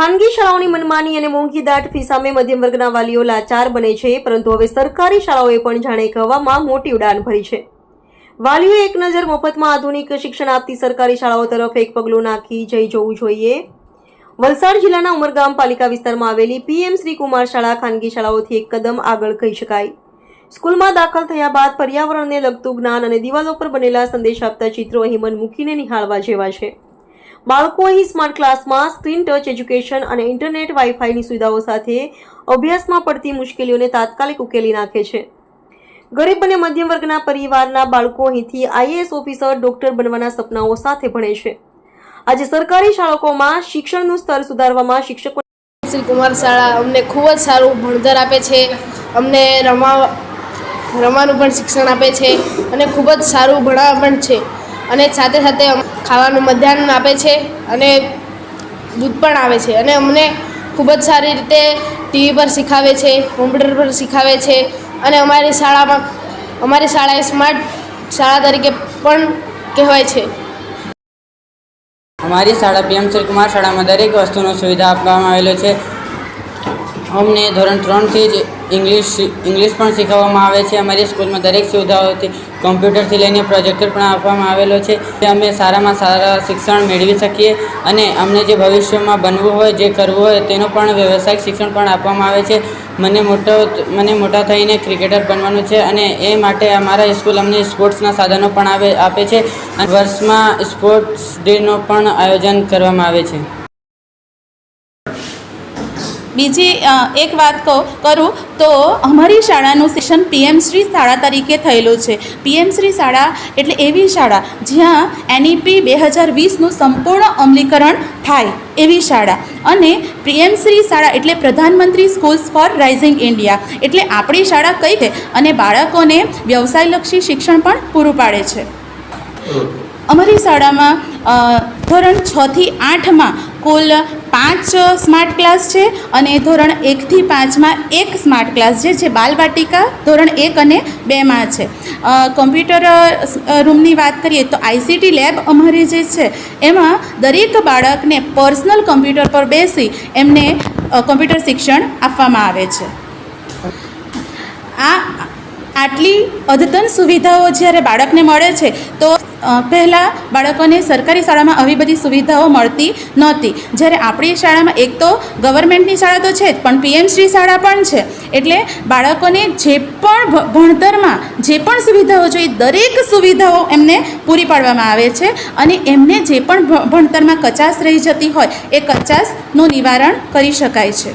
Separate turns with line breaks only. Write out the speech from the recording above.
ખાનગી શાળાઓની મનમાની અને મોંઘી દાટ ફી સામે મધ્યમ વર્ગના વાલીઓ લાચાર બને છે, પરંતુ હવે સરકારી શાળાઓએ પણ જાણે કહેવામાં મોટી ઉડાન ભરી છે. વાલીઓએ એક નજર મફતમાં આધુનિક શિક્ષણ આપતી સરકારી શાળાઓ તરફ એક પગલું નાખી જઈ જવું જોઈએ. વલસાડ જિલ્લાના ઉમરગામ પાલિકા વિસ્તારમાં આવેલી પીએમ શ્રી કુમાર શાળા ખાનગી શાળાઓથી એક કદમ આગળ કહી શકાય. સ્કૂલમાં દાખલ થયા બાદ પર્યાવરણને લગતું જ્ઞાન અને દિવાલો પર બનેલા સંદેશ આપતા ચિત્રો અહીં મન મૂકીને નિહાળવા જેવા છે. બાળકો અહીં સ્માર્ટ ક્લાસમાં સ્ક્રીન ટચ એજ્યુકેશન અને ઇન્ટરનેટ વાઈફાઈની સુવિધાઓ સાથે અભ્યાસમાં પડતી મુશ્કેલીઓને તાત્કાલિક ઉકેલી નાખે છે. ગરીબ અને મધ્યમ વર્ગના પરિવારના બાળકો અહીંથી આઈએએસ ઓફિસર, ડોક્ટર બનવાના સપનાઓ સાથે ભણે છે. આજે સરકારી શાળાઓમાં શિક્ષણનું સ્તર સુધારવામાં શિક્ષકો
કુમાર શાળા અમને ખૂબ જ સારું ભણતર આપે છે. અમને રમા રમવાનું પણ શિક્ષણ આપે છે અને ખૂબ જ સારું ભણાવવા પણ છે. અને સાથે સાથે ખાવાનું મધ્યાહન આપે છે અને દૂધ પણ આવે છે. અને અમને ખૂબ જ સારી રીતે ટીવી પર શીખાવે છે, કોમ્પ્યુટર પર શીખાવે છે અને અમારી શાળામાં, અમારી શાળા એ સ્માર્ટ શાળા તરીકે પણ કહેવાય છે.
અમારી શાળા પીએમ શ્રી કુમાર શાળામાં દરેક વસ્તુનો સુવિધા આપવામાં આવેલો છે. અમને ધોરણ ત્રણથી જ ઇંગ્લિશ ઇંગ્લિશ પણ શીખવવામાં આવે છે. અમારી સ્કૂલમાં દરેક સુવિધાઓથી કોમ્પ્યુટરથી લઈને પ્રોજેક્ટર પણ આપવામાં આવેલો છે તે અમે સારામાં સારા શિક્ષણ મેળવી શકીએ અને અમને જે ભવિષ્યમાં બનવું હોય, જે કરવું હોય, તેનું પણ વ્યવસાયિક શિક્ષણ પણ આપવામાં આવે છે. મને મોટો મને મોટા થઈને ક્રિકેટર બનવાનું છે અને એ માટે અમારા સ્કૂલ અમને સ્પોર્ટ્સના સાધનો પણ આપે છે. અને વર્ષમાં સ્પોર્ટ્સ ડેનો પણ આયોજન કરવામાં આવે છે.
બીજી એક વાત કહું કરું તો અમારી શાળાનું શિક્ષણ પીએમ શ્રી શાળા તરીકે થયેલું છે. પીએમ શ્રી શાળા એટલે એવી શાળા જ્યાં એનઈપી બે હજાર વીસનું સંપૂર્ણ અમલીકરણ થાય એવી શાળા. અને પીએમ શ્રી શાળા એટલે પ્રધાનમંત્રી સ્કૂલ્સ ફોર રાઇઝિંગ ઇન્ડિયા. એટલે આપણી શાળા કઈ છે? અને બાળકોને વ્યવસાયલક્ષી શિક્ષણ પણ પૂરું પાડે છે. અમારી શાળામાં ધોરણ છથી આઠમાં કુલ પાંચ સ્માર્ટ ક્લાસ છે અને ધોરણ એકથી પાંચમાં એક સ્માર્ટ ક્લાસ છે, જે બાલવાટિકા ધોરણ એક અને બેમાં છે. કોમ્પ્યુટર રૂમની વાત કરીએ તો આઈસીટી લેબ અમારી જે છે, એમાં દરેક બાળકને પર્સનલ કમ્પ્યુટર પર બેસી એમને કોમ્પ્યુટર શિક્ષણ આપવામાં આવે છે. આ, આટલી અદ્યતન સુવિધાઓ જ્યારે બાળકને મળે છે, તો પહેલાં બાળકોને સરકારી શાળામાં આવી બધી સુવિધાઓ મળતી નહોતી. જ્યારે આપણી શાળામાં એક તો ગવર્મેન્ટની શાળા તો છે જ, પણ પીએમશ્રી શાળા પણ છે. એટલે બાળકોને જે પણ ભણતરમાં જે પણ સુવિધાઓ જોઈએ, દરેક સુવિધાઓ એમને પૂરી પાડવામાં આવે છે. અને એમને જે પણ ભણતરમાં કચાશ રહી જતી હોય, એ કચાશનું નિવારણ કરી શકાય છે.